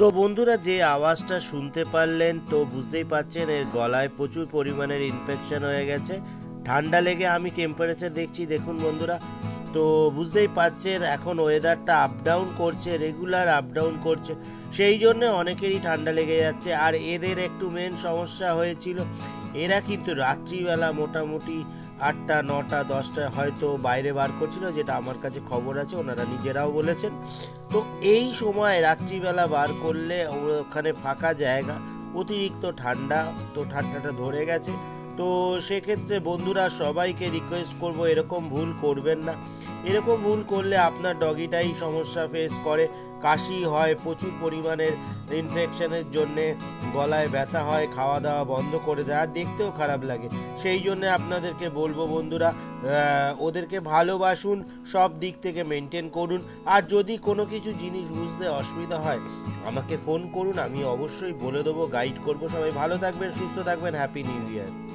তো বন্ধুরা, যে আওয়াজটা শুনতে পারলেন তো বুঝতেই পারছেন, এর গলায় প্রচুর পরিমাণের ইনফেকশন হয়ে গেছে। ঠান্ডা লেগে আমি টেম্পারেচার দেখছি। দেখুন বন্ধুরা তো বুঝতেই পারছেন এখন ওয়েদারটা আপ ডাউন করছে রেগুলার আপ ডাউন করছে। সেই জন্য অনেকেরই ঠান্ডা লেগে যাচ্ছে। আর এদের একটু মেন সমস্যা হয়েছিল, এরা কিন্তু রাত্রিবেলা মোটামুটি আটটা, নটা দশটা হয়তো বাইরে বার করছিল, যেটা আমার কাছে খবর আছে, ওনারা নিজেরাও বলেছেন। তো এই সময় রাত্রিবেলা বার করলে ওখানে ফাঁকা জায়গা, অতিরিক্ত ঠান্ডা, তো ঠান্ডাটা ধরে গেছে। তো সেক্ষেত্রে বন্ধুরা সবাইকে রিকোয়েস্ট করব, এরকম ভুল করবেন না। এরকম ভুল করলে আপনার ডগিটাই সমস্যা ফেস করে। কাশি হয় প্রচুর পরিমাণের ইনফেকশনের জন্যে, গলায় ব্যথা হয় খাওয়া দাওয়া বন্ধ করে দেয়, আর দেখতেও খারাপ লাগে। সেই জন্যে আপনাদেরকে বলব বন্ধুরা ওদেরকে ভালোবাসুন, সব দিক থেকে মেনটেন করুন। আর যদি কোনো কিছু জিনিস বুঝতে অসুবিধা হয়, আমাকে ফোন করুন, আমি অবশ্যই বলে দেবো গাইড করব। সবাই ভালো থাকবেন, সুস্থ থাকবেন হ্যাপি নিউ ইয়ার